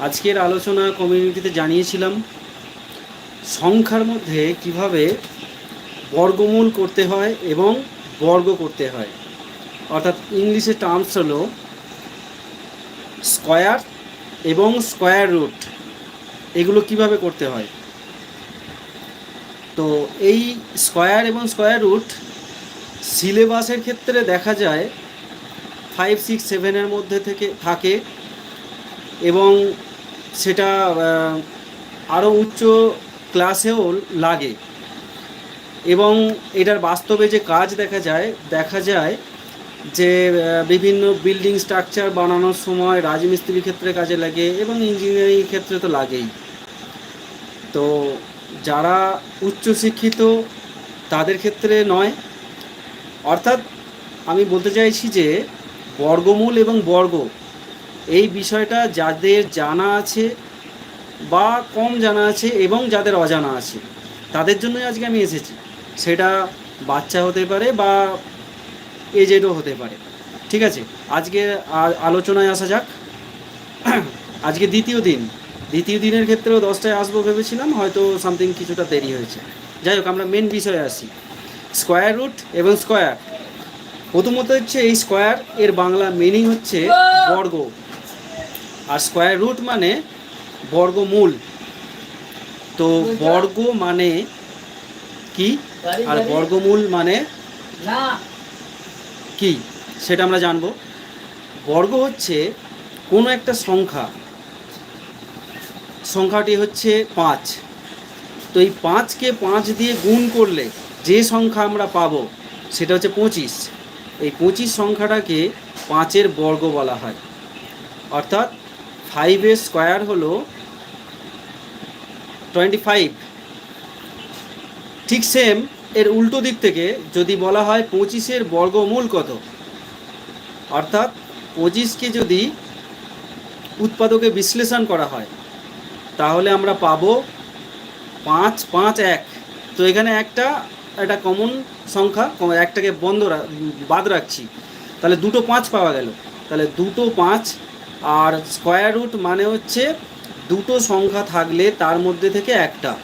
আজকের আলোচনা কমিউনিটিতে জানিয়েছিলাম, সংখ্যার মধ্যে কীভাবে বর্গমূল করতে হয় এবং বর্গ করতে হয়। অর্থাৎ ইংলিশে টার্মস হলো স্কয়ার এবং স্কয়ার রুট এগুলো কীভাবে করতে হয়? তো এই স্কয়ার এবং স্কয়ার রুট সিলেবাসের ক্ষেত্রে দেখা যায় ফাইভ সিক্স সেভেনের মধ্যে থেকে থাকে। এবং সেটা আরও উচ্চ ক্লাসেও লাগে। এবং এটার বাস্তবে যে কাজ দেখা যায় দেখা যায় যে বিভিন্ন বিল্ডিং স্ট্রাকচার বানানোর সময় রাজমিস্ত্রির ক্ষেত্রে কাজে লাগে এবং ইঞ্জিনিয়ারিং ক্ষেত্রে তো লাগেই। তো যারা উচ্চশিক্ষিত তাদের ক্ষেত্রে নয়। অর্থাৎ আমি বলতে চাইছি যে, বর্গমূল এবং বর্গ এই বিষয়টা যাদের জানা আছে বা কম জানা আছে এবং যাদের অজানা আছে, তাদের জন্যই আজকে আমি এসেছি। সেটা বাচ্চা হতে পারে বা এজেডও হতে পারে। ঠিক আছে? আজকে আলোচনায় আসা যাক। আজকে দ্বিতীয় দিন। দ্বিতীয় দিনের ক্ষেত্রেও দশটায় আসব ভেবেছিলাম, হয়তো সামথিং কিছুটা দেরি হয়েছে। যাই হোক, আমরা মেন বিষয়ে আসি। স্কোয়ার রুট এবং স্কোয়ার প্রথমত হচ্ছে এই স্কোয়ার এর বাংলা মিনিং হচ্ছে বর্গ। আর স্কোয়ার রুট মানে বর্গমূল। তো বর্গ মানে কি? আর বর্গমূল মানে না। কি? সেটা আমরা জানব। বর্গ হচ্ছে কোনো একটা সংখ্যা। সংখ্যাটি হচ্ছে পাঁচ। তো এই পাঁচকে পাঁচ দিয়ে গুণ করলে যে সংখ্যা আমরা পাবো সেটা হচ্ছে পঁচিশ। এই পঁচিশ সংখ্যাটাকে পাঁচের বর্গ বলা হয়। অর্থাৎ ফাইভের স্কোয়ার হলো টোয়েন্টি ফাইভ ঠিক সেম এর উল্টো দিক থেকে যদি বলা হয় পঁচিশের বর্গমূল কত? অর্থাৎ পঁচিশকে যদি উৎপাদকে বিশ্লেষণ করা হয়, তাহলে আমরা পাবো পাঁচ পাঁচ, এক। তো এখানে একটা একটা কমন সংখ্যা, একটাকে বন্ধ বাদ রাখছি। তাহলে দুটো পাঁচ পাওয়া গেল। তাহলে দুটো পাঁচ আর স্কোয়ার রুট মানে হচ্ছে দুটো সংখ্যা থাকলে তার মধ্যে থেকে একটা।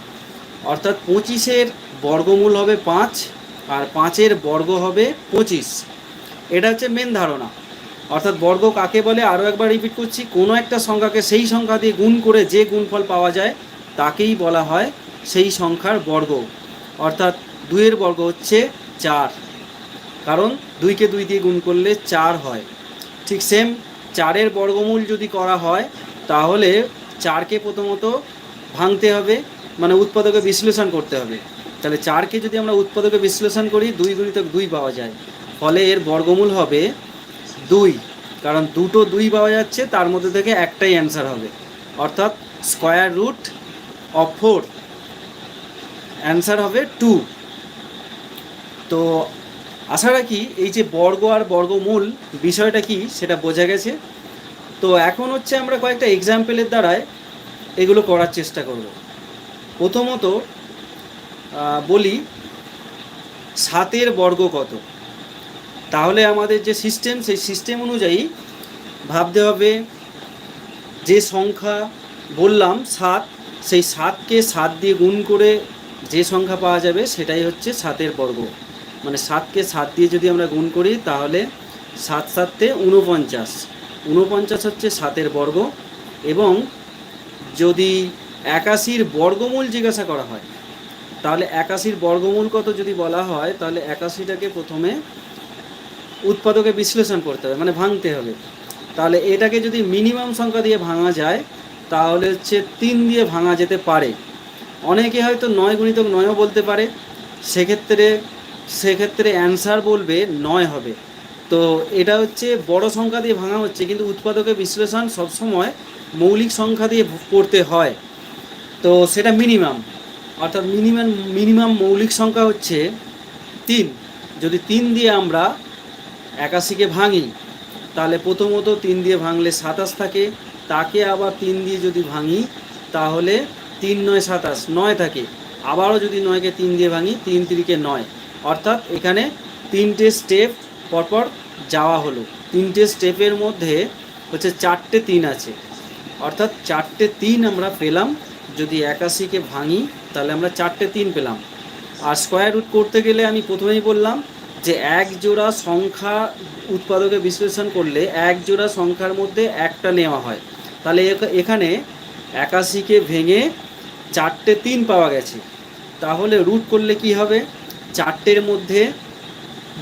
অর্থাৎ পঁচিশের বর্গমূল হবে পাঁচ আর পাঁচের বর্গ হবে পঁচিশ। এটা হচ্ছে মেন ধারণা। অর্থাৎ বর্গ কাকে বলে? আরও একবার রিপিট করছি, কোনো একটা সংখ্যাকে সেই সংখ্যা দিয়ে গুণ করে যে গুণফল পাওয়া যায়, তাকেই বলা হয় সেই সংখ্যার বর্গ। অর্থাৎ দুইয়ের বর্গ হচ্ছে চার। কারণ দুইকে দুই দিয়ে গুণ করলে চার হয়। ঠিক সেম চারের বর্গমূল যদি করা হয়, তাহলে চারকে প্রথমত ভাঙতে হবে মানে উৎপাদকে বিশ্লেষণ করতে হবে। তাহলে চারকে যদি আমরা উৎপাদকে বিশ্লেষণ করি, দুই গুণিত দুই পাওয়া যায়। ফলে এর বর্গমূল হবে দুই, কারণ দুটো দুই পাওয়া যাচ্ছে, তার মধ্যে থেকে একটাই অ্যান্সার হবে। অর্থাৎ square root of four, answer হবে টু। তো আশা রাখি এই যে বর্গ আর বর্গমূল বিষয়টা কি সেটা বোঝা গেছে? তো এখন হচ্ছে আমরা কয়েকটা এক্সাম্পলের দ্বারায় এগুলো করার চেষ্টা করব। প্রথমত বলি সাতের বর্গ কত? তাহলে আমাদের যে সিস্টেম সেই সিস্টেম অনুযায়ী ভাবতে হবে যে সংখ্যা বললাম সাত, সেই সাতকে সাত দিয়ে গুণ করে যে সংখ্যা পাওয়া যাবে সেটাই হচ্ছে সাতের বর্গ। মানে সাতকে সাত দিয়ে যদি আমরা গুণ করি, তাহলে সাত সাতে উনপঞ্চাশ উনপঞ্চাশ হচ্ছে সাতের বর্গ এবং যদি একাশির বর্গমূল জিজ্ঞাসা করা হয়, তাহলে একাশির বর্গমূল কত যদি বলা হয়, তাহলে একাশিটাকে প্রথমে উৎপাদকে বিশ্লেষণ করতে হবে মানে ভাঙতে হবে। তাহলে এটাকে যদি মিনিমাম সংখ্যা দিয়ে ভাঙা যায়, তাহলে হচ্ছে তিন দিয়ে ভাঙা যেতে পারে। অনেকে হয়তো নয় গুণিতক নয়ও বলতে পারে। সেক্ষেত্রে সেক্ষেত্রে অ্যান্সার বলবে নয় হবে। তো এটা হচ্ছে বড় সংখ্যা দিয়ে ভাঙা হচ্ছে, কিন্তু উৎপাদকের বিশ্লেষণ সবসময় মৌলিক সংখ্যা দিয়ে করতে হয়। তো সেটা মিনিমাম অর্থাৎ মিনিমাম মিনিমাম মৌলিক সংখ্যা হচ্ছে তিন। যদি তিন দিয়ে আমরা একাশিকে ভাঙি, তাহলে প্রথমত তিন দিয়ে ভাঙলে সাতাশ থাকে, তাকে আবার তিন দিয়ে যদি ভাঙি, তাহলে তিন নয় সাতাশ, নয় থাকে। আবারও যদি নয়কে তিন দিয়ে ভাঙি, তিন তিরিকে নয়। অর্থাৎ এখানে তিনটে স্টেপ পরপর যাওয়া হলো। তিনটে স্টেপের মধ্যে হচ্ছে চারটে তিন আছে। অর্থাৎ চারটে তিন আমরা পেলাম। যদি একাশিকে ভাঙি, তাহলে আমরা চারটে তিন পেলাম। আর স্কোয়ার রুট করতে গেলে আমি প্রথমেই বললাম যে এক জোড়া সংখ্যা উৎপাদকে বিশ্লেষণ করলে এক জোড়া সংখ্যার মধ্যে একটা নেওয়া হয়। তাহলে এখ- এখানে একাশিকে ভেঙে চারটে তিন পাওয়া গেছে। তাহলে রুট করলে কি হবে? চারটের মধ্যে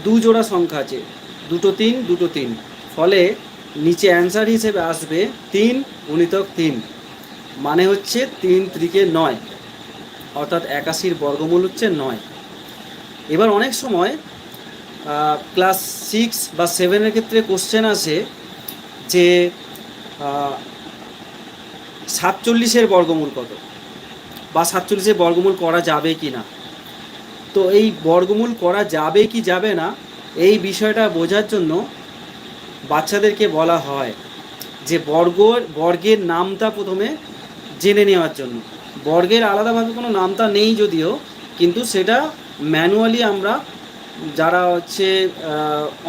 দু জোড়া সংখ্যা আছে। দুটো তিন দুটো তিন। ফলে নিচে অ্যান্সার হিসেবে আসবে তিন গুণিতক তিন। মানে হচ্ছে তিন ত্রিকে নয়। অর্থাৎ একাশির বর্গমূল হচ্ছে নয়। এবার অনেক সময় ক্লাস সিক্স বা সেভেনের ক্ষেত্রে কোশ্চেন আসে যে সাতচল্লিশের বর্গমূল কত? বা সাতচল্লিশের বর্গমূল করা যাবে কি না তো এই বর্গমূল করা যাবে কি যাবে না, এই বিষয়টা বোঝার জন্য বাচ্চাদেরকে বলা হয় যে বর্গ, বর্গের নামটা প্রথমে জেনে নেওয়ার জন্য। বর্গের আলাদাভাবে কোনো নামটা নেই যদিও, কিন্তু সেটা ম্যানুয়ালি আমরা যারা হচ্ছে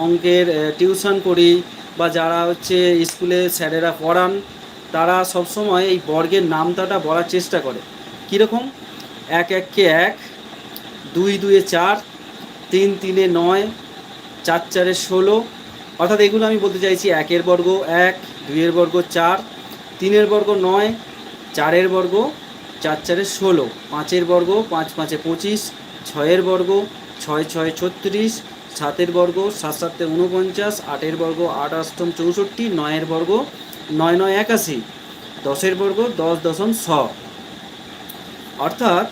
অঙ্কের টিউশন করি বা যারা হচ্ছে স্কুলে স্যারেরা পড়ান, তারা সবসময় এই বর্গের নামটাটা বলার চেষ্টা করে। কীরকম? এক এককে এক দুই দুয়ে চার, তিন তিনে নয়, চার চারে ষোলো। অর্থাৎ এগুলো আমি বলতে চাইছি একের বর্গ এক, দুইয়ের বর্গ চার, তিনের বর্গ নয়, চারের বর্গ চার চারে ষোলো। পাঁচের বর্গ পাঁচ পাঁচে পঁচিশ, ছয়ের বর্গ ছয় ছয় ছত্রিশ, সাতের বর্গ সাত সাতে উনপঞ্চাশ আটের বর্গ আট অষ্টম চৌষট্টি, নয়ের বর্গ নয় নয় একাশি, দশের বর্গ দশ দশম ছ অর্থাৎ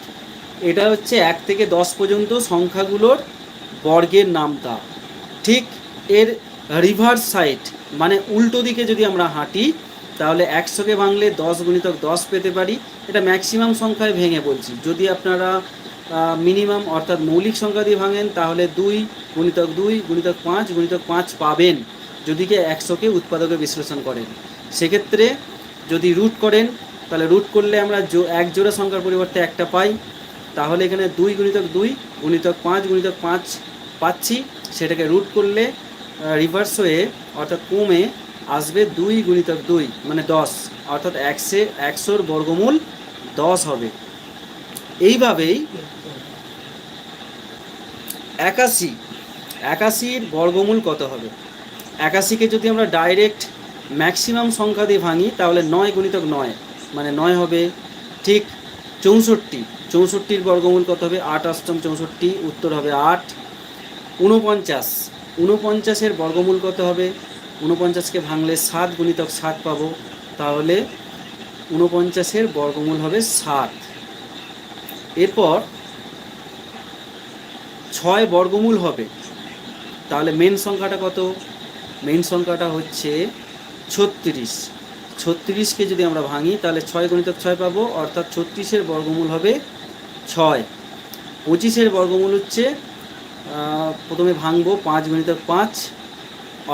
এটা হচ্ছে এক থেকে দশ পর্যন্ত সংখ্যাগুলোর বর্গের নামটা ঠিক এর রিভার্স সাইড মানে উল্টো দিকে যদি আমরা হাঁটি, তাহলে একশোকে ভাঙলে দশ গুণিতক দশ পেতে পারি। এটা ম্যাক্সিমাম সংখ্যায় ভেঙে বলছি। যদি আপনারা মিনিমাম অর্থাৎ মৌলিক সংখ্যা দিয়ে ভাঙেন, তাহলে দুই গুণিতক দুই গুণিতক পাঁচ গুণিতক পাঁচ পাবেন। যদি কে একশোকে উৎপাদকে বিশ্লেষণ করেন। সেক্ষেত্রে যদি রুট করেন, তাহলে রুট করলে আমরা এক জোড়া সংখ্যার পরিবর্তে একটা পাই। তাহলে এখানে দুই গুণিতক দুই গুণিতক পাঁচ গুণিতক পাঁচ পাচ্ছি। সেটাকে রুট করলে রিভার্স হয়ে, অর্থাৎ কমে আসবে দুই গুণিতক দুই মানে দশ। অর্থাৎ একশে, একশোর বর্গমূল দশ হবে। এইভাবেই একাশি, একাশির বর্গমূল কত হবে? একাশিকে যদি আমরা ডাইরেক্ট ম্যাক্সিমাম সংখ্যা দিয়ে ভাঙি, তাহলে নয় গুণিতক নয় মানে নয় হবে ঠিক চৌষট্টি। চৌষট্টির বর্গমূল কত হবে? আট অষ্টম চৌষট্টি, উত্তর হবে আট। উনপঞ্চাশ উনপঞ্চাশের বর্গমূল কত হবে? উনপঞ্চাশকে ভাঙলে সাত গুণিতক সাত পাবো। তাহলে উনপঞ্চাশের বর্গমূল হবে সাত। এরপর ছয় বর্গমূল হবে। তাহলে মেন সংখ্যাটা কত? মেন সংখ্যাটা হচ্ছে ছত্রিশ। ছত্রিশকে যদি আমরা ভাঙি, তাহলে ছয় গণিতক ছয় পাবো। অর্থাৎ ছত্রিশের বর্গমূল হবে ছয়। পঁচিশের বর্গমূল হচ্ছে প্রথমে ভাঙবো পাঁচ গণিতক পাঁচ,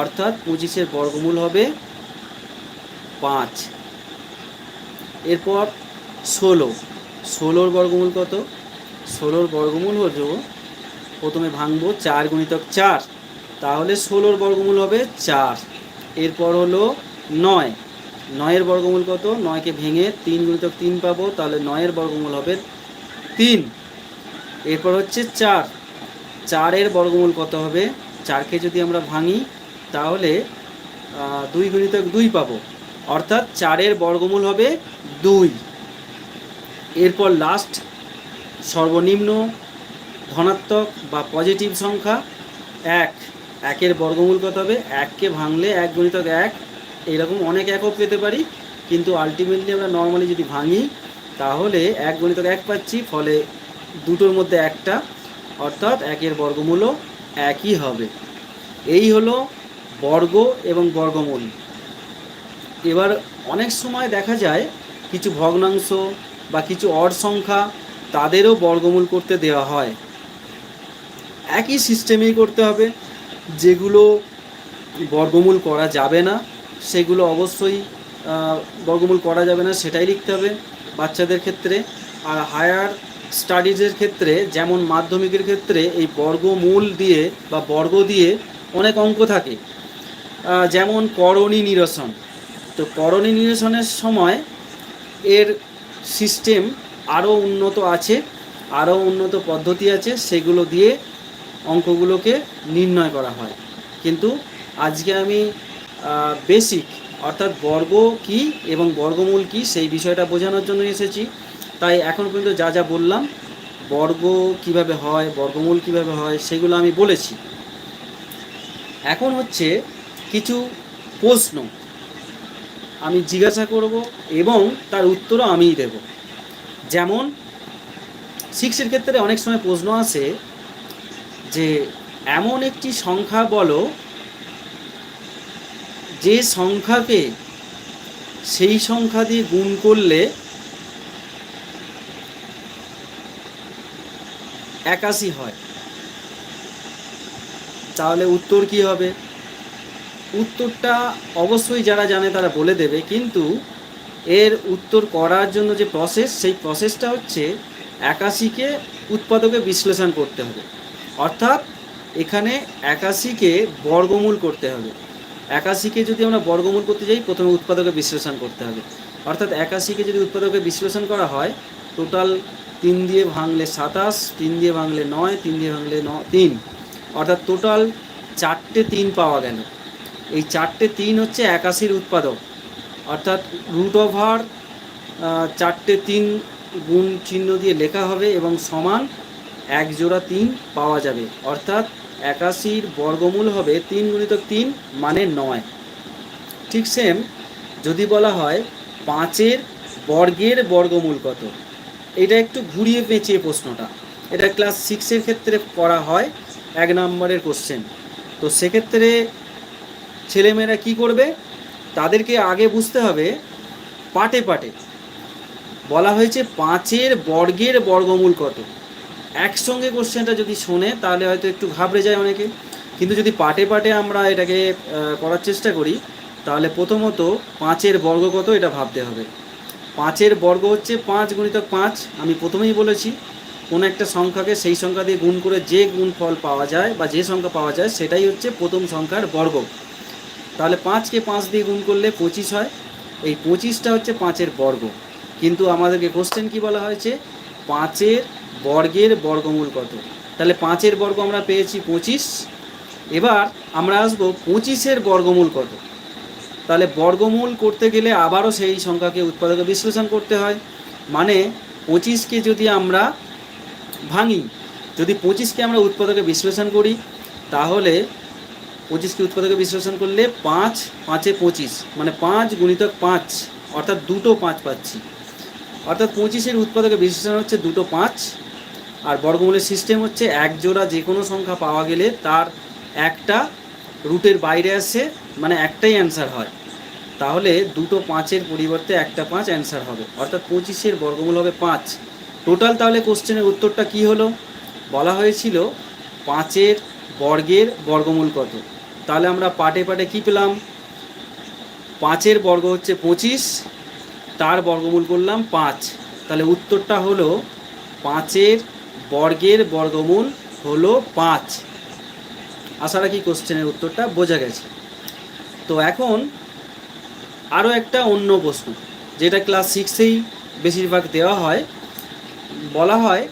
অর্থাৎ পঁচিশের বর্গমূল হবে পাঁচ। এরপর ষোলো। ষোলোর বর্গমূল কত? ষোলোর বর্গমূল হলো প্রথমে ভাঙবো চার গুণিতক চার, তাহলে ষোলোর বর্গমূল হবে চার। এরপর হলো নয়। নয়ের বর্গমূল কত? নয়কে ভেঙে তিন গুণিতক তিন পাবো, তাহলে নয়ের বর্গমূল হবে তিন। এরপর হচ্ছে চার। চারের বর্গমূল কত হবে? চারকে যদি আমরা ভাঙি, তাহলে দুই গুণিতক দুই পাবো। অর্থাৎ চারের বর্গমূল হবে দুই। এরপর লাস্ট সর্বনিম্ন, ধনাত্মক বা পজিটিভ সংখ্যা এক। একের বর্গমূল কত হবে? এককে ভাঙলে এক গুণিতক এক। এইরকম অনেক একক পেতে পারি, কিন্তু আলটিমেটলি আমরা নর্মালি যদি ভাঙি তাহলে এক গণিতক এক পাচ্ছি, ফলে দুটোর মধ্যে একটা, অর্থাৎ একের বর্গমূলও একই হবে। এই হলো বর্গ এবং বর্গমূল। এবার অনেক সময় দেখা যায় কিছু ভগ্নাংশ বা কিছু অড সংখ্যা তাদেরও বর্গমূল করতে দেওয়া হয়। একই সিস্টেমেই করতে হবে, যেগুলো বর্গমূল করা যাবে না, সেগুলো অবশ্যই বর্গমূল করা যাবে না, সেটাই লিখতে হবে। বাচ্চাদের ক্ষেত্রে আর হায়ার স্টাডিজের ক্ষেত্রে, যেমন মাধ্যমিকের ক্ষেত্রে এই বর্গমূল দিয়ে বা বর্গ দিয়ে অনেক অঙ্ক থাকে। যেমন করণী নিরসন। তো করণী নিরসনের সময় এর সিস্টেম আরও উন্নত আছে আরও উন্নত পদ্ধতি আছে, সেগুলো দিয়ে অঙ্কগুলোকে নির্ণয় করা হয়। কিন্তু আজকে আমি বেসিক অর্থাৎ বর্গ কি এবং বর্গমূল কি সেই বিষয়টা বোঝানোর জন্য এসেছি। তাই এখন পর্যন্ত যা যা বললাম, বর্গ কীভাবে হয়, বর্গমূল কীভাবে হয়, সেগুলো আমি বলেছি। এখন হচ্ছে কিছু প্রশ্ন। আমি জিজ্ঞাসা করব এবং তার উত্তরও আমিই দেব। যেমন, সিক্সের ক্ষেত্রে অনেক সময় প্রশ্ন আসে যে, এমন একটি সংখ্যা বলো যে সংখ্যাকে সেই সংখ্যা দিয়ে গুণ করলে একাশি হয়। তাহলে উত্তর কি হবে? উত্তরটা অবশ্যই যারা জানে তারা বলে দেবে, কিন্তু এর উত্তর করার জন্য যে প্রসেস সেই প্রসেসটা হচ্ছে একাশিকে উৎপাদকে বিশ্লেষণ করতে হবে। অর্থাৎ এখানে একাশিকে বর্গমূল করতে হবে। একাশিকে যদি আমরা বর্গমূল করতে যাই, প্রথমে উৎপাদকে বিশ্লেষণ করতে হবে। অর্থাৎ একাশিকে যদি উৎপাদকে বিশ্লেষণ করা হয় টোটাল তিন দিয়ে ভাঙলে সাতাশ, তিন দিয়ে ভাঙলে নয়, তিন দিয়ে ভাঙলে ন, তিন। অর্থাৎ টোটাল চারটে তিন পাওয়া গেল। এই চারটে তিন হচ্ছে একাশির উৎপাদক। অর্থাৎ রুট ওভার চারটে তিন গুণ চিহ্ন দিয়ে লেখা হবে এবং সমান এক জোড়া তিন পাওয়া যাবে। অর্থাৎ একাশির বর্গমূল হবে তিন গুণিতক তিন মানে নয়। ঠিক সেম যদি বলা হয় পাঁচের বর্গের বর্গমূল কত? এটা একটু ঘুরিয়ে পেঁচিয়ে প্রশ্নটা। এটা ক্লাস সিক্সের ক্ষেত্রে করা হয়, এক নম্বরের কোশ্চেন তো সেক্ষেত্রে ছেলেমেয়েরা কি করবে? তাদেরকে আগে বুঝতে হবে, পাটে পাটে। বলা হয়েছে পাঁচের বর্গের বর্গমূল কত? একসঙ্গে কোশ্চেনটা যদি শোনে, তাহলে হয়তো একটু ঘাবড়ে যায় অনেকে। কিন্তু যদি পাটে পাটে আমরা এটাকে করার চেষ্টা করি, তাহলে প্রথমত পাঁচের বর্গ কত, এটা ভাবতে হবে। পাঁচের বর্গ হচ্ছে পাঁচ গুণিতক পাঁচ, আমি প্রথমেই বলেছি, কোনো একটা সংখ্যাকে সেই সংখ্যা দিয়ে গুণ করে যে গুণ ফল পাওয়া যায় বা যে সংখ্যা পাওয়া যায়, সেটাই হচ্ছে প্রথম সংখ্যার বর্গ। তাহলে পাঁচকে পাঁচ দিয়ে গুণ করলে পঁচিশ হয়। এই পঁচিশটা হচ্ছে পাঁচের বর্গ। কিন্তু আমাদেরকে কোশ্চেন কি বলা হয়েছে? পাঁচের বর্গের বর্গমূল কত? তাহলে পাঁচের বর্গ আমরা পেয়েছি পঁচিশ। এবার আমরা আসব পঁচিশের বর্গমূল কত? তাহলে বর্গমূল করতে গেলে আবারও সেই সংখ্যাকে উৎপাদকে বিশ্লেষণ করতে হয়। মানে পঁচিশকে যদি আমরা ভাঙি, যদি পঁচিশকে আমরা উৎপাদকে বিশ্লেষণ করি, তাহলে পঁচিশকে উৎপাদকে বিশ্লেষণ করলে পাঁচ, পাঁচে পঁচিশ মানে পাঁচ গুণিতক পাঁচ, অর্থাৎ দুটো পাঁচ পাচ্ছি। অর্থাৎ পঁচিশের উৎপাদকে বিশ্লেষণ হচ্ছে দুটো পাঁচ। আর বর্গমূলের সিস্টেম হচ্ছে এক জোড়া যে কোনো সংখ্যা পাওয়া গেলে তার একটা রুটের বাইরে আসে মানে একটাই অ্যান্সার হয়। তাহলে দুটো পাঁচের পরিবর্তে একটা পাঁচ অ্যান্সার হবে। অর্থাৎ পঁচিশের বর্গমূল হবে পাঁচ। টোটাল তাহলে কোশ্চেনের উত্তরটা কি হলো? বলা হয়েছিল পাঁচের বর্গের বর্গমূল কত। তাহলে আমরা পাটে পাটে কি পেলাম? পাঁচের বর্গ হচ্ছে পঁচিশ, তার বর্গমূল করলাম পাঁচ। তাহলে উত্তরটা হলো পাঁচের বর্গের বর্গমূল হলো পাঁচ। আশা রাখি কোশ্চেনের উত্তরটা বোঝা গেছে। তো এখন আরও একটা অন্য প্রশ্ন, যেটা ক্লাস সিক্সেই বেশিরভাগ দেওয়া হয়। বলা হয়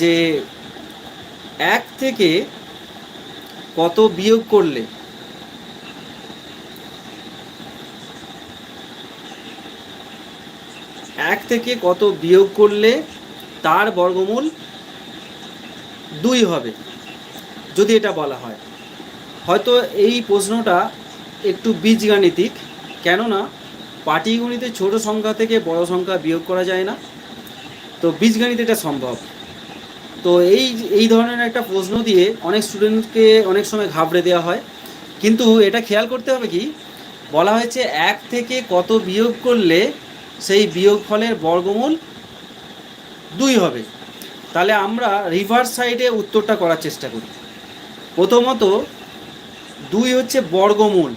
যে এক থেকে কত বিয়োগ করলে এক থেকে কত বিয়োগ করলে তার বর্গমূল দুই হবে, যদি এটা বলা হয়। হয়তো এই প্রশ্নটা একটু বীজগাণিতিক, কেননা পাটিগণিতে ছোট সংখ্যা থেকে বড় সংখ্যা বিয়োগ করা যায় না। তো বীজগণিতে এটা সম্ভব। তো এই এই ধরনের একটা প্রশ্ন দিয়ে অনেক স্টুডেন্টকে অনেক সময় ঘাবড়ে দেওয়া হয়। কিন্তু এটা খেয়াল করতে হবে কি, বলা হয়েছে এক থেকে কত বিয়োগ করলে সেই বিয়োগ ফলের বর্গমূল দুই হবে। তাহলে আমরা রিভার্স সাইডে উত্তরটা করার চেষ্টা করি। প্রথমত দুই হচ্ছে বর্গমূল।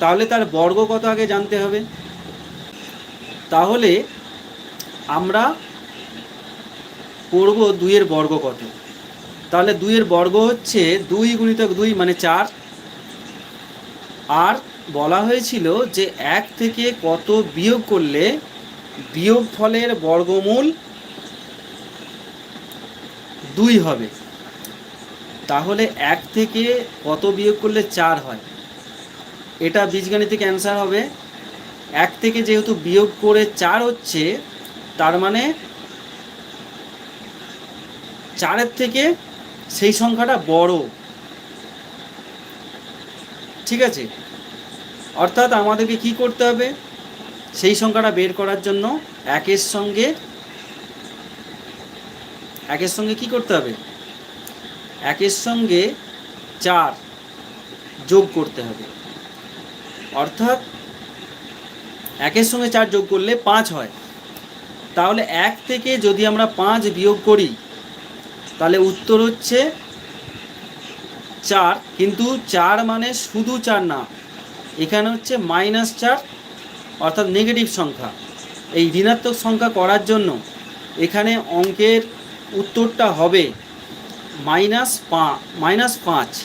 তাহলে তার বর্গ কত আগে জানতে হবে? তাহলে আমরা করব দুইয়ের বর্গ কত। তাহলে দুইয়ের বর্গ হচ্ছে দুই গুণিতক দুই মানে চার। আর বলা হয়েছিল যে এক থেকে কত বিয়োগ করলে বিয়োগ ফলের বর্গমূল দুই হবে। তাহলে এক থেকে কত বিয়োগ করলে চার হয়? এটা বীজগাণিতিক অ্যান্সার হবে। এক থেকে যেহেতু বিয়োগ করে চার হচ্ছে, তার মানে চারের থেকে সেই সংখ্যাটা বড়। ঠিক আছে? অর্থাৎ আমাদেরকে কি করতে হবে? সেই সংখ্যাটা বের করার জন্য একের সঙ্গে একের সঙ্গে কি করতে হবে? একের সঙ্গে চার যোগ করতে হবে। অর্থাৎ একের সঙ্গে চার যোগ করলে পাঁচ হয়। তাহলে এক থেকে যদি আমরা পাঁচ বিয়োগ করি, তাহলে উত্তর হচ্ছে চার। কিন্তু চার মানে শুধু চার না, এখানে হচ্ছে মাইনাস চার, অর্থাৎ নেগেটিভ সংখ্যা। এই ঋণাত্মক সংখ্যা করার জন্য এখানে অঙ্কের উত্তরটা হবে মাইনাস পা, মাইনাস পাঁচ।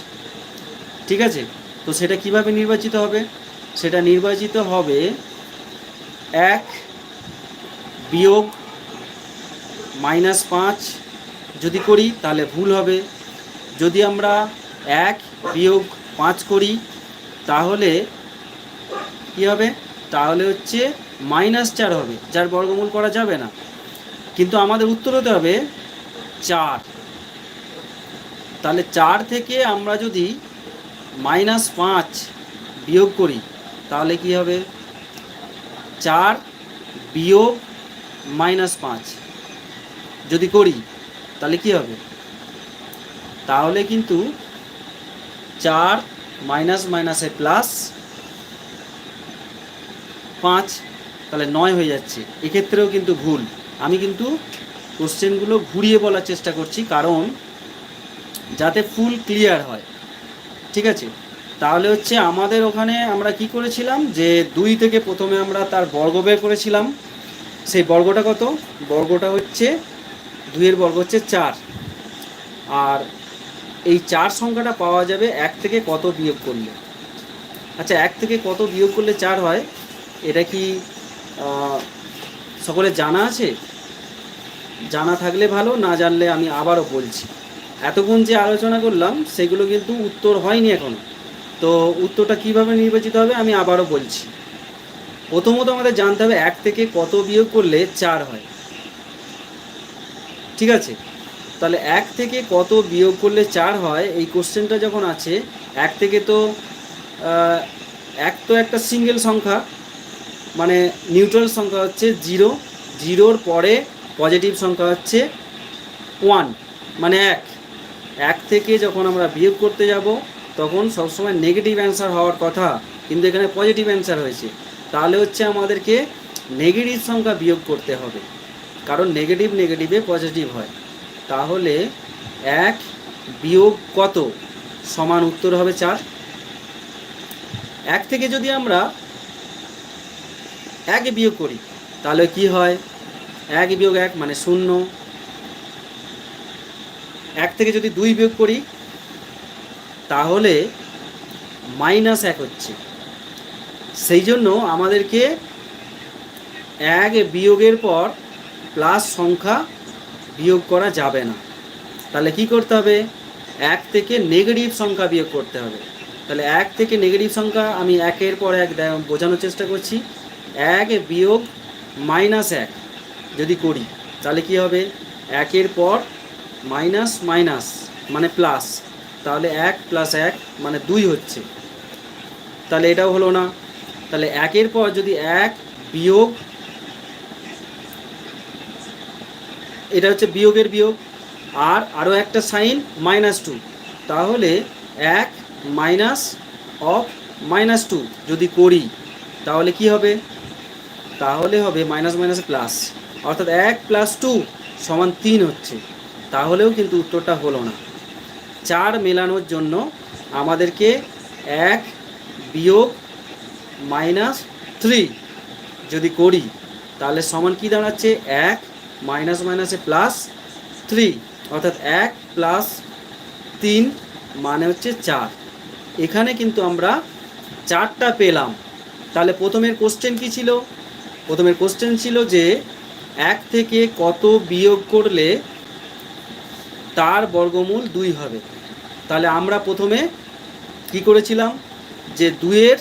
ঠিক আছে? তো সেটা কীভাবে নির্বাচিত হবে? সেটা নির্বাচিত হবে এক বিয়োগ মাইনাস পাঁচ। যদি করি, তাহলে ভুল হবে। যদি আমরা এক বিয়োগ পাঁচ করি, তাহলে কি হবে? তাহলে হচ্ছে মাইনাস চার হবে, যার বর্গমূল করা যাবে না। কিন্তু আমাদের উত্তর হতে হবে চার। তাহলে চার থেকে আমরা যদি মাইনাস পাঁচ বিয়োগ করি, তাহলে কি হবে? চার বিয়োগ মাইনাস পাঁচ। যদি করি, তাহলে কি হবে? তাহলে কিন্তু চার মাইনাস মাইনাসে প্লাস পাঁচ, তাহলে নয় হয়ে যাচ্ছে। এক্ষেত্রেও কিন্তু ভুল। আমি কিন্তু কোশ্চেনগুলো ঘুরিয়ে বলার চেষ্টা করছি কারণ যাতে ফুল ক্লিয়ার হয়। ঠিক আছে? তাহলে হচ্ছে আমাদের ওখানে আমরা কি করেছিলাম যে দুই থেকে প্রথমে আমরা তার বর্গ বের করেছিলাম। সেই বর্গটা কত? বর্গটা হচ্ছে দুইয়ের বর্গ হচ্ছে চার। আর এই চার সংখ্যাটা পাওয়া যাবে এক থেকে কত বিয়োগ করলে। আচ্ছা এক থেকে কত বিয়োগ করলে চার হয়? এটা কি আহ, সকলের জানা আছে? জানা থাকলে ভালো, না জানলে আমি আবারও বলছি। এতক্ষণ যে আলোচনা করলাম, সেগুলো কিন্তু উত্তর হয়নি এখনও তো উত্তরটা কীভাবে নির্বাচিত হবে আমি আবারও বলছি। প্রথমত আমাদের জানতে হবে এক থেকে কত বিয়োগ করলে চার হয়। ঠিক আছে? তাহলে এক থেকে কত বিয়োগ করলে চার হয়? এই কোশ্চেনটা যখন আছে, এক থেকে তো এক তো একটা সিঙ্গেল সংখ্যা মানে নিউট্রাল সংখ্যা হচ্ছে জিরো। জিরোর পরে পজিটিভ সংখ্যা হচ্ছে ওয়ান মানে এক। এক থেকে যখন আমরা বিয়োগ করতে যাব, তখন সবসময় নেগেটিভ অ্যান্সার হওয়ার কথা, কিন্তু এখানে পজিটিভ অ্যান্সার হয়েছে। তাহলে হচ্ছে আমাদেরকে নেগেটিভ সংখ্যা বিয়োগ করতে হবে। কারণ নেগেটিভ নেগেটিভে পজিটিভ হয়। তাহলে এক বিয়োগ কত? সমান উত্তর হবে চার। এক থেকে যদি আমরা এক বিয়োগ করি, তাহলে কি হয়? এক বিয়োগ এক মানে শূন্য। এক থেকে যদি দুই বিয়োগ করি, তাহলে মাইনাস এক হচ্ছে। সেই জন্য আমাদেরকে এক বিয়োগের পর প্লাস সংখ্যা বিয়োগ করা যাবে না। তাহলে কি করতে হবে? এক থেকে নেগেটিভ সংখ্যা বিয়োগ করতে হবে। তাহলে এক থেকে নেগেটিভ সংখ্যা আমি একের পর এক বোঝানোর চেষ্টা করছি। এক বিয়োগ মাইনাস এক। যদি করি, তাহলে কি হবে? একের পর মাইনাস মাইনাস মানে প্লাস তাহলে এক প্লাস এক মানে দুই হচ্ছে। তাহলে এটাও হলো না। তাহলে একের পর যদি এক বিয়োগ, এটা হচ্ছে বিয়োগের বিয়োগ, আর আরও একটা সাইন মাইনাস টু, তাহলে এক মাইনাস অফ মাইনাস টু যদি করি, তাহলে কি হবে? তাহলে হবে মাইনাস মাইনাস প্লাস। অর্থাৎ এক প্লাস টু সমান তিন হচ্ছে। তাহলেও কিন্তু উত্তরটা হলো না। চার মেলানোর জন্য আমাদেরকে এক বিয়োগ মাইনাস থ্রি যদি করি, তাহলে সমান কি দাঁড়াচ্ছে? এক মাইনাস মাইনাসে প্লাস থ্রি অর্থাৎ এক প্লাস তিন মানে হচ্ছে চার। এখানে কিন্তু আমরা চারটা পেলাম। তাহলে প্রথমের কোশ্চেন কি ছিল? প্রথমের কোশ্চেন ছিল যে এক থেকে কত বিয়োগ করলে তার বর্গমূল দুই হবে? তাহলে আমরা প্রথমে কি করেছিলাম? যে দুইয়ের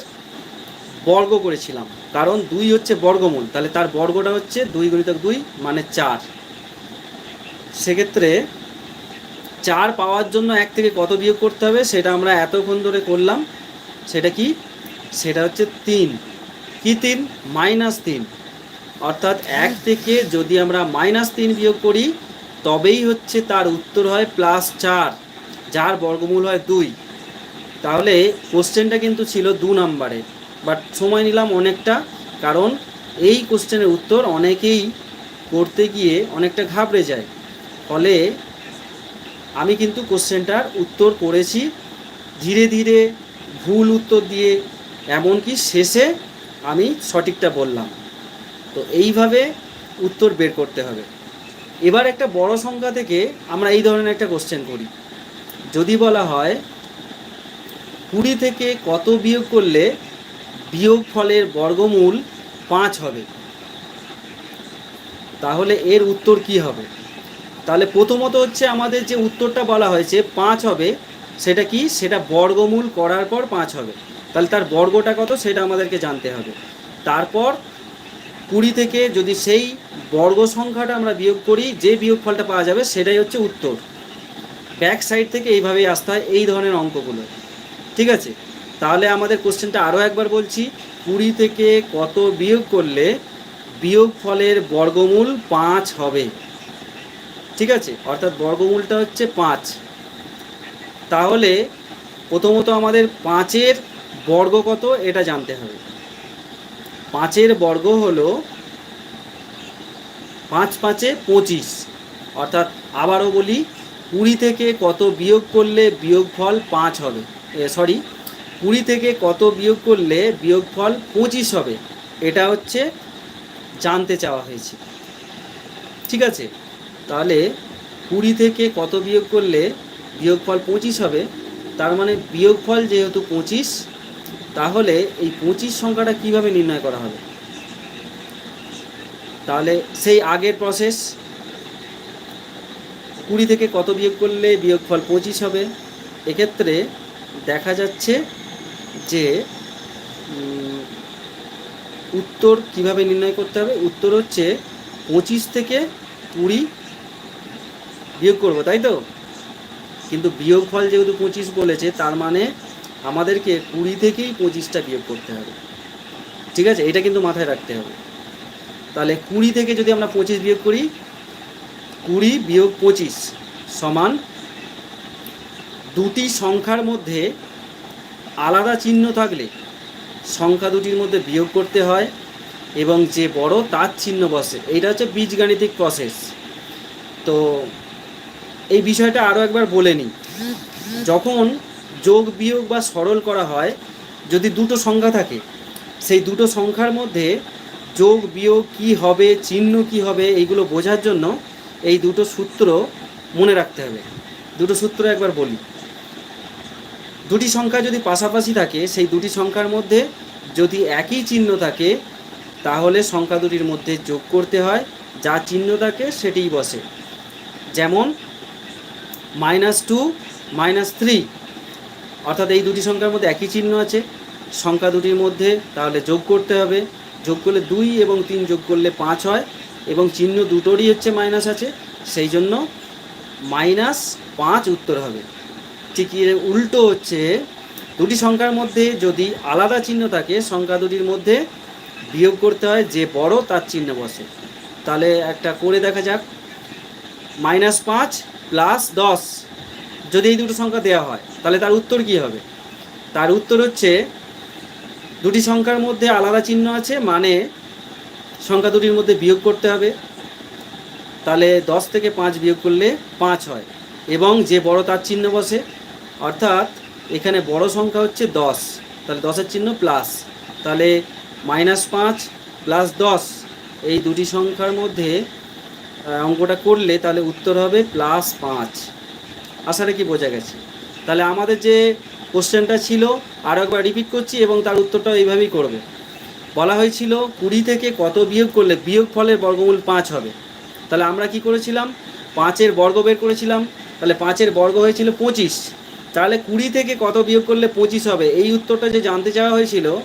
বর্গ করেছিলাম। কারণ দুই হচ্ছে বর্গমূল। তাহলে তার বর্গটা হচ্ছে দুই গণিতক দুই মানে চার। সেক্ষেত্রে চার পাওয়ার জন্য এক থেকে কত বিয়োগ করতে হবে? সেটা আমরা এতক্ষণ ধরে করলাম। সেটা কি? সেটা হচ্ছে তিন। কি তিন? মাইনাস তিন। অর্থাৎ এক থেকে যদি আমরা মাইনাস তিন বিয়োগ করি, তবেই হচ্ছে তার উত্তর হয় প্লাস চার, যার বর্গমূল হয় দুই। তাহলে কোশ্চেনটা কিন্তু ছিল দু নাম্বারে বাট সময় নিলাম অনেকটা, কারণ এই কোশ্চেনের উত্তর অনেকেই করতে গিয়ে অনেকটা ঘাবড়ে যায়। ফলে আমি কিন্তু কোশ্চেনটার উত্তর করেছি, ধীরে ধীরে ভুল উত্তর দিয়ে, এমনকি শেষে আমি সঠিকটা বললাম। তো এইভাবে উত্তর বের করতে হবে। এবার একটা বড় সংখ্যা থেকে আমরা এই ধরনের একটা কোশ্চেন করি। যদি বলা হয়, কুড়ি থেকে কত বিয়োগ করলে বিয়োগ ফলের বর্গমূল পাঁচ হবে? তাহলে এর উত্তর কি হবে? তাহলে প্রথমত হচ্ছে আমাদের যে উত্তরটা বলা হয়েছে, পাঁচ হবে, সেটা কি? সেটা বর্গমূল করার পর পাঁচ হবে। তাহলে তার বর্গটা কত? সেটা আমাদেরকে জানতে হবে। তারপর কুড়ি থেকে যদি সেই বর্গ সংখ্যাটা আমরা বিয়োগ করি, যে বিয়োগ ফলটা পাওয়া যাবে সেটাই হচ্ছে উত্তর। ব্যাক সাইড থেকে এইভাবেই আসতে হয় এই ধরনের অঙ্কগুলো। ঠিক আছে? তাহলে আমাদের কোশ্চেনটা আরও একবার বলছি, কুড়ি থেকে কত বিয়োগ করলে বিয়োগ ফলের বর্গমূল পাঁচ হবে? ঠিক আছে? অর্থাৎ বর্গমূলটা হচ্ছে পাঁচ। তাহলে প্রথমত আমাদের পাঁচের বর্গ কত, এটা জানতে হবে। পাঁচের বর্গ হলো পাঁচ পাঁচে পঁচিশ। অর্থাৎ আবারও বলি, কুড়ি থেকে কত বিয়োগ করলে বিয়োগফল পাঁচ হবে? সরি কুড়ি থেকে কত বিয়োগ করলে বিয়োগফল পঁচিশ হবে? এটা হচ্ছে জানতে চাওয়া হয়েছে। ঠিক আছে? তাহলে কুড়ি থেকে কত বিয়োগ করলে বিয়োগফল পঁচিশ হবে? তার মানে বিয়োগফল যেহেতু পঁচিশ তাহলে এই পঁচিশ সংখ্যাটা কীভাবে নির্ণয় করা হবে? তাহলে সেই আগের প্রসেস কুড়ি থেকে কত বিয়োগ করলে বিয়োগফল পঁচিশ হবে? এক্ষেত্রে দেখা যাচ্ছে যে উত্তর কীভাবে নির্ণয় করতে হবে? উত্তর হচ্ছে পঁচিশ থেকে কুড়ি বিয়োগ করব, তাই তো? কিন্তু বিয়োগফল যেহেতু পঁচিশ বলেছে, তার মানে আমাদেরকে কুড়ি থেকেই পঁচিশটা বিয়োগ করতে হবে। ঠিক আছে? এটা কিন্তু মাথায় রাখতে হবে। তাহলে কুড়ি থেকে যদি আমরা পঁচিশ বিয়োগ করি, কুড়ি বিয়োগ পঁচিশ সমান দুটি সংখ্যার মধ্যে আলাদা চিহ্ন থাকলে সংখ্যা দুটির মধ্যে বিয়োগ করতে হয় এবং যে বড় তার চিহ্ন বসে। এইটা হচ্ছে বীজগাণিতিক প্রসেস তো এই বিষয়টা আরও একবার বলে নিই। যখন যোগ বিয়োগ বা সরল করা হয়, যদি দুটো সংখ্যা থাকে, সেই দুটো সংখ্যার মধ্যে যোগ বিয়োগ কি হবে, চিহ্ন কি হবে, এইগুলো বোঝার জন্য এই দুটো সূত্র মনে রাখতে হবে। দুটো সূত্র একবার বলি। দুটি সংখ্যা যদি পাশাপাশি থাকে, সেই দুটি সংখ্যার মধ্যে যদি একই চিহ্ন থাকে, তাহলে সংখ্যা দুটির মধ্যে যোগ করতে হয়, যা চিহ্ন থাকে সেটিই বসে। যেমন মাইনাস টু মাইনাস থ্রি অর্থাৎ এই দুটি সংখ্যার মধ্যে একই চিহ্ন আছে। সংখ্যা দুটির মধ্যে তাহলে যোগ করতে হবে। যোগ করলে দুই এবং তিন যোগ করলে পাঁচ হয় এবং চিহ্ন দুটোরই হচ্ছে মাইনাস আছে। সেই জন্য মাইনাস পাঁচ উত্তর হবে। ঠিক উল্টো হচ্ছে দুটি সংখ্যার মধ্যে যদি আলাদা চিহ্ন থাকে, সংখ্যা দুটির মধ্যে বিয়োগ করতে হয়, যে বড় তার চিহ্ন বসে। তাহলে একটা করে দেখা যাক। মাইনাস পাঁচ প্লাস দশ। যদি এই দুটো সংখ্যা দেওয়া হয়, তাহলে তার উত্তর কী হবে? তার উত্তর হচ্ছে, দুটি সংখ্যার মধ্যে আলাদা চিহ্ন আছে মানে সংখ্যা দুটির মধ্যে বিয়োগ করতে হবে। তাহলে দশ থেকে পাঁচ বিয়োগ করলে পাঁচ হয়। এবং যে বড় তার চিহ্ন বসে, অর্থাৎ এখানে বড় সংখ্যা হচ্ছে দশ। তাহলে দশের চিহ্ন প্লাস তাহলে মাইনাস পাঁচ প্লাস দশ, এই দুটি সংখ্যার মধ্যে অঙ্কটা করলে তাহলে উত্তর হবে প্লাস পাঁচ। আশা কি বোঝা গেছে। তাহলে আমাদের যে কোশ্চেনটা ছিল আরও একবার রিপিট করছি এবং তার উত্তরটাও এইভাবেই করবে। বলা হয়েছিল, কুড়ি থেকে কত বিয়োগ করলে বিয়োগ ফলের বর্গমূল পাঁচ হবে? তাহলে আমরা কি করেছিলাম? পাঁচের বর্গ বের করেছিলাম। তাহলে পাঁচের বর্গ হয়েছিল পঁচিশ। তাহলে কুড়ি থেকে কত বিয়োগ করলে পঁচিশ হবে? এই উত্তরটা যে জানতে চাওয়া হয়েছিল,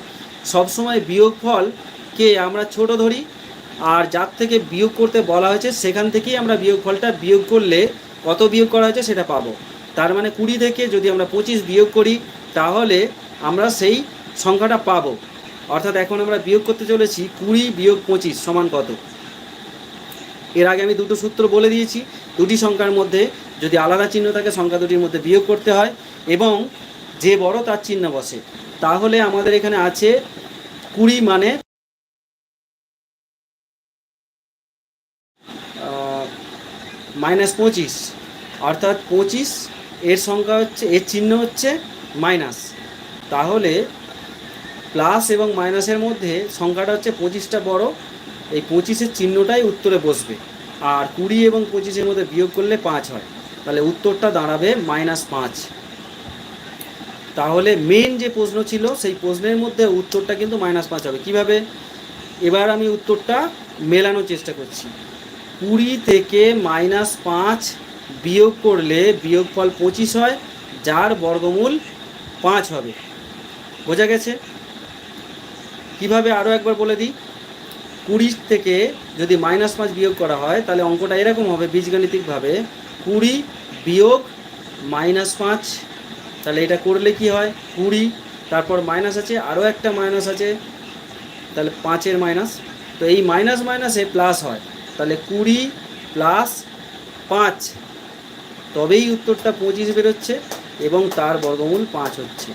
সবসময় বিয়োগ ফলকে আমরা ছোট ধরি, আর যার থেকে বিয়োগ করতে বলা হয়েছে, সেখান থেকেই আমরা বিয়োগ ফলটা বিয়োগ করলে কত বিয়োগ করা হয়েছে সেটা পাবো। তার মানে কুড়ি থেকে যদি আমরা পঁচিশ বিয়োগ করি, তাহলে আমরা সেই সংখ্যাটা পাবো। অর্থাৎ এখন আমরা বিয়োগ করতে চলেছি কুড়ি বিয়োগ পঁচিশ সমান কত? এর আগে আমি দুটো সূত্র বলে দিয়েছি, দুটি সংখ্যার মধ্যে যদি আলাদা চিহ্ন থাকে, সংখ্যা দুটির মধ্যে বিয়োগ করতে হয় এবং যে বড় তার চিহ্ন বসে। তাহলে আমাদের এখানে আছে কুড়ি মানে মাইনাস পঁচিশ। অর্থাৎ পঁচিশ, এর সংখ্যা হচ্ছে, এর চিহ্ন হচ্ছে মাইনাস। তাহলে প্লাস এবং মাইনাসের মধ্যে সংখ্যাটা হচ্ছে পঁচিশটা বড়। এই পঁচিশের চিহ্নটাই উত্তরে বসবে। আর কুড়ি এবং পঁচিশের মধ্যে বিয়োগ করলে পাঁচ হয়। তাহলে উত্তরটা দাঁড়াবে মাইনাস পাঁচ। তাহলে মেন যে প্রশ্ন ছিল, সেই প্রশ্নের মধ্যে উত্তরটা কিন্তু মাইনাস পাঁচ হবে। কীভাবে? এবার আমি উত্তরটা মেলানোর চেষ্টা করছি। কুড়ি থেকে মাইনাস পাঁচ বিয়োগ করলে বিয়োগফল পঁচিশ হয়, যার বর্গমূল পাঁচ হবে। বোঝা গেছে? কীভাবে আরও একবার বলে দিই? কুড়ি থেকে যদি মাইনাস পাঁচ বিয়োগ করা হয়, তাহলে অঙ্কটা এরকম হবে বীজগাণিতিকভাবে। কুড়ি বিয়োগ মাইনাস পাঁচ, তাহলে এটা করলে কি হয়? কুড়ি, তারপর মাইনাস আছে আরও একটা মাইনাস আছে, তাহলে পাঁচের মাইনাস। তো এই মাইনাস মাইনাসে প্লাস হয়। তাহলে কুড়ি প্লাস পাঁচ। তবেই উত্তরটা পঁচিশ বেরোচ্ছে এবং তার বর্গমূল পাঁচ হচ্ছে।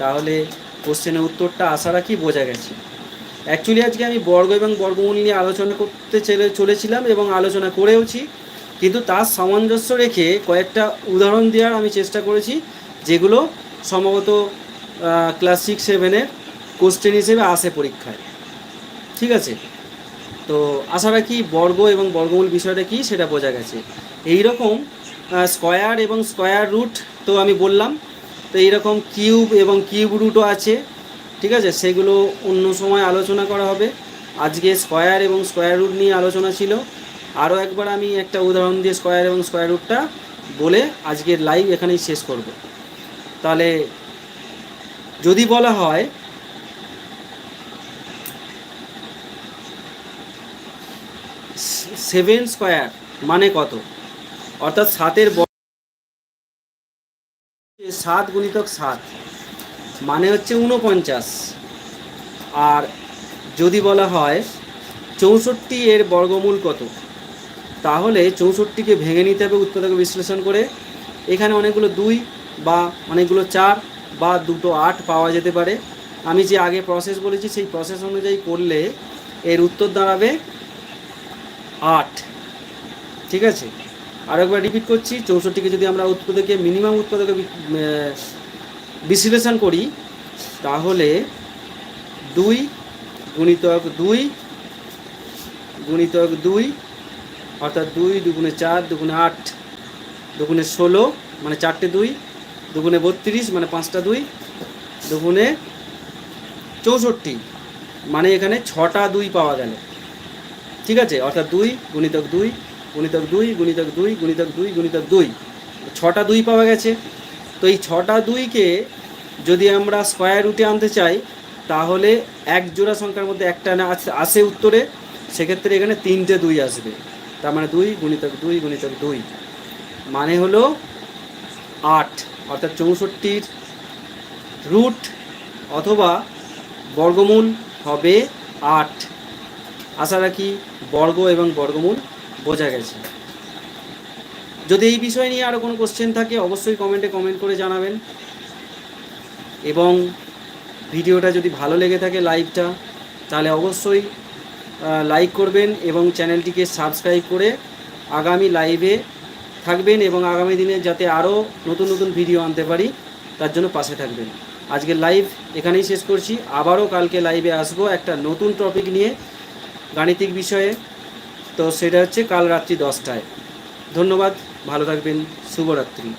তাহলে কোশ্চেনের উত্তরটা আশা রাখি বোঝা গেছে। অ্যাকচুয়ালি আজকে আমি বর্গ এবং বর্গমূল নিয়ে আলোচনা করতে চলে চলেছিলাম এবং আলোচনা করেওছি, কিন্তু তার সামঞ্জস্য রেখে কয়েকটা উদাহরণ দেওয়ার আমি চেষ্টা করেছি, যেগুলো সম্ভবত ক্লাস সিক্স সেভেনের কোশ্চেন হিসেবে আসে পরীক্ষায়। ঠিক আছে? তো আশা রাখি বর্গ এবং বর্গমূল বিষয়টা কি সেটা বোঝা গেছে। এই রকম স্কোয়ার এবং স্কোয়ার রুট তো আমি বললাম, তো এইরকম কিউব এবং কিউব রুটও আছে, ঠিক আছে? সেগুলো অন্য সময় আলোচনা করা হবে। আজকে স্কোয়ার এবং স্কোয়ার রুট নিয়ে আলোচনা ছিল। আরও একবার আমি একটা উদাহরণ দিয়ে স্কোয়ার এবং স্কোয়ার রুটটা বলে আজকের লাইভ এখানেই শেষ করব। তাহলে যদি বলা হয় সেভেন স্কোয়ার মানে কত? অর্থাৎ সাতের সাত গুণিতক সাত মানে হচ্ছে উনপঞ্চাশ আর যদি বলা হয় চৌষট্টি এর বর্গমূল কত? তাহলে চৌষট্টিকে ভেঙে নিতে হবে উৎপাদক বিশ্লেষণ করে। এখানে অনেকগুলো দুই বা অনেকগুলো চার বা দুটো আট পাওয়া যেতে পারে। আমি যে আগে প্রসেস বলেছি, সেই প্রসেস অনুযায়ী করলে এর উত্তর দাঁড়াবে আট। ঠিক আছে? আর একবার রিপিট করছি, চৌষট্টিকে যদি আমরা উৎপাদকে মিনিমাম উৎপাদকে বিশ্লেষণ করি, তাহলে দুই গুণিতক দুই গুণিতক দুই, অর্থাৎ দুই দুগুণে চার দুগুণে আট, দুগুণে ষোলো মানে চারটে দুই, দুগুণে বত্রিশ মানে পাঁচটা দুই, দুগুণে চৌষট্টি। মানে এখানে ছটা দুই পাওয়া গেল। ঠিক আছে? অর্থাৎ দুই গুণিতক দুই গুণিতক দুই গুণিতক দুই গুণিতক দুই গুণিতক দুই। ছটা দুই পাওয়া গেছে। তো এই ছটা দুইকে যদি আমরা স্কোয়ার রুটে আনতে চাই, তাহলে এক জোড়া সংখ্যার মধ্যে একটা না আস- আসে উত্তরে, সেক্ষেত্রে এখানে তিনটে দুই আসবে। তার মানে দুই গুণিতক দুই গুণিতক দুই। মানে হলো আট, অর্থাৎ চৌষট্টির রুট অথবা বর্গমূল হবে আট। আশা রাখি বর্গ এবং বর্গমূল বোঝা গেছে। যদি এই বিষয় নিয়ে আরও কোনো কোশ্চেন থাকে, অবশ্যই কমেন্টে কমেন্ট করে জানাবেন। এবং ভিডিওটা যদি ভালো লেগে থাকে লাইভটা তাহলে অবশ্যই লাইক করবেন এবং চ্যানেলটিকে সাবস্ক্রাইব করে আগামী লাইভে থাকবেন এবং আগামী দিনে যাতে আরও নতুন নতুন ভিডিও আনতে পারি, তার জন্য পাশে থাকবেন। আজকের লাইভ এখানেই শেষ করছি। আবারও কালকে লাইভে আসব একটা নতুন টপিক নিয়ে। গাণিতিক বিষয়ে। তো সেটা হচ্ছে কাল রাত্রি দশটায়। ধন্যবাদ ভালো থাকবেন শুভরাত্রি।